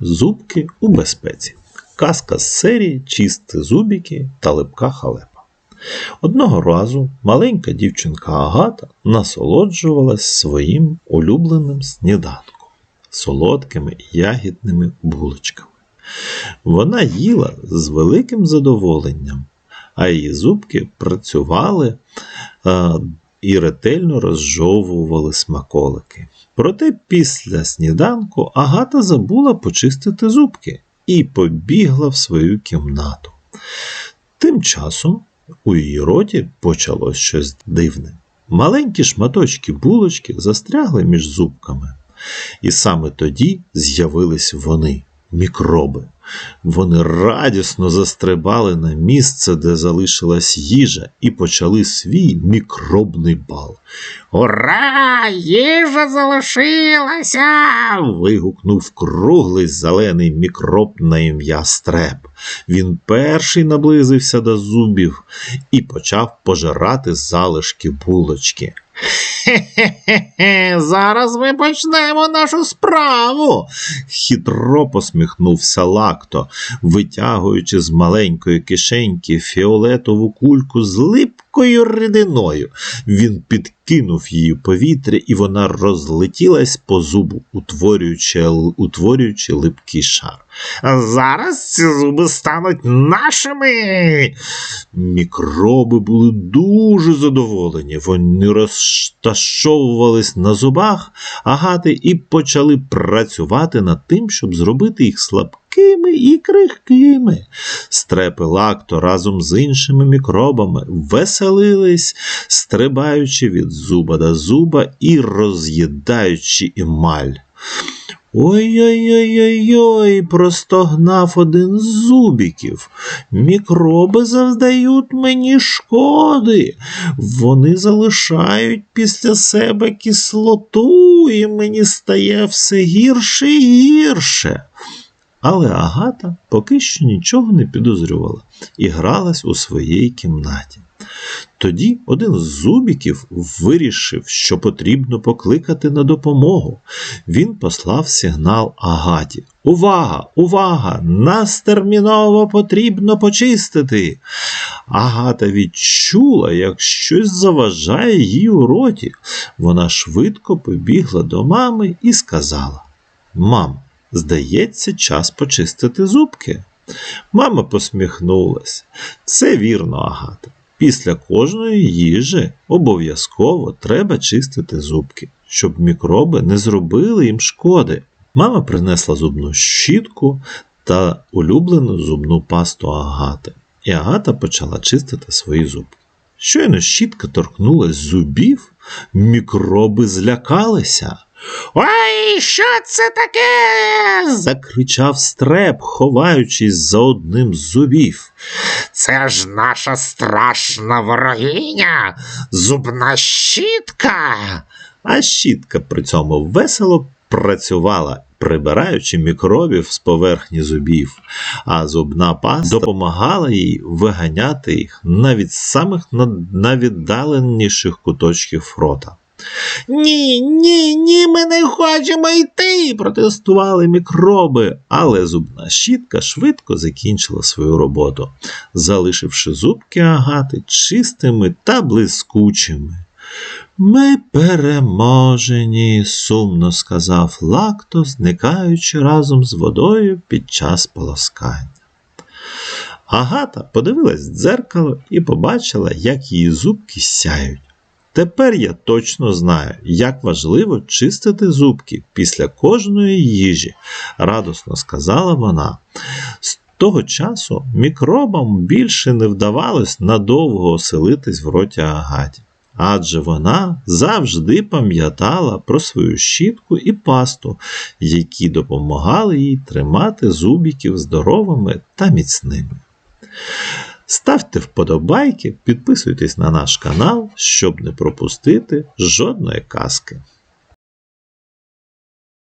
Зубки у безпеці. Казка з серії Чисти зубики та липка халепа. Одного разу маленька дівчинка Агата насолоджувалась своїм улюбленим сніданком солодкими ягідними булочками. Вона їла з великим задоволенням, а її зубки працювали а, і ретельно розжовували смаколики. Проте після сніданку Агата забула почистити зубки і побігла в свою кімнату. Тим часом у її роті почалось щось дивне. Маленькі шматочки булочки застрягли між зубками. І саме тоді з'явились вони, мікроби. Вони радісно застрибали на місце, де залишилась їжа, і почали свій мікробний бал. Ура! Їжа залишилася! вигукнув круглий зелений мікроб на ім'я Стреп. Він перший наблизився до зубів і почав пожирати залишки булочки. Хе-хе-хе, зараз ми почнемо нашу справу. Хитро посміхнувся Лакто, витягуючи з маленької кишеньки фіолетову кульку з липкою рідиною. Він підкинув її повітря, і вона розлетілась по зубу, утворюючи, утворюючи липкий шар. Зараз ці зуби стануть нашими. Мікроби були дуже задоволені. Вони розташовувались на зубах агати і почали працювати над тим, щоб зробити їх слабкими і крихкими. Стрепи лакто разом з іншими мікробами веселились, стрибаючи від зуба до зуба і роз'їдаючи емаль. Ой-ой-ой-ой, простогнав один з зубіків. Мікроби завдають мені шкоди. Вони залишають після себе кислоту, і мені стає все гірше і гірше. Але Агата поки що нічого не підозрювала і гралась у своїй кімнаті. Тоді один з зубіків вирішив, що потрібно покликати на допомогу. Він послав сигнал Агаті. Увага! Увага! Нас терміново потрібно почистити. Агата відчула, як щось заважає їй у роті. Вона швидко побігла до мами і сказала: Мам, здається, час почистити зубки. Мама посміхнулась. Це вірно, Агата. Після кожної їжі обов'язково треба чистити зубки, щоб мікроби не зробили їм шкоди. Мама принесла зубну щітку та улюблену зубну пасту Агати, і Агата почала чистити свої зубки. Щойно щітка торкнулась зубів, мікроби злякалися. Ой, що це таке? Закричав стреп, ховаючись за одним з зубів. Це ж наша страшна ворогиня, зубна щітка. а щітка при цьому весело працювала, прибираючи мікробів з поверхні зубів, а зубна паста допомагала їй виганяти їх навіть з самих найвіддаленіших куточків рота. Ні, ні, ні, ми не хочемо йти. Протестували мікроби, але зубна щітка швидко закінчила свою роботу, залишивши зубки агати чистими та блискучими. Ми переможені, сумно сказав Лакто, зникаючи разом з водою під час полоскання. Агата подивилась в дзеркало і побачила, як її зубки сяють. Тепер я точно знаю, як важливо чистити зубки після кожної їжі, радосно сказала вона. З того часу мікробам більше не вдавалось надовго оселитись в роті Агаті, адже вона завжди пам'ятала про свою щітку і пасту, які допомагали їй тримати зубиків здоровими та міцними. Ставте вподобайки, підписуйтесь на наш канал, щоб не пропустити жодної казки.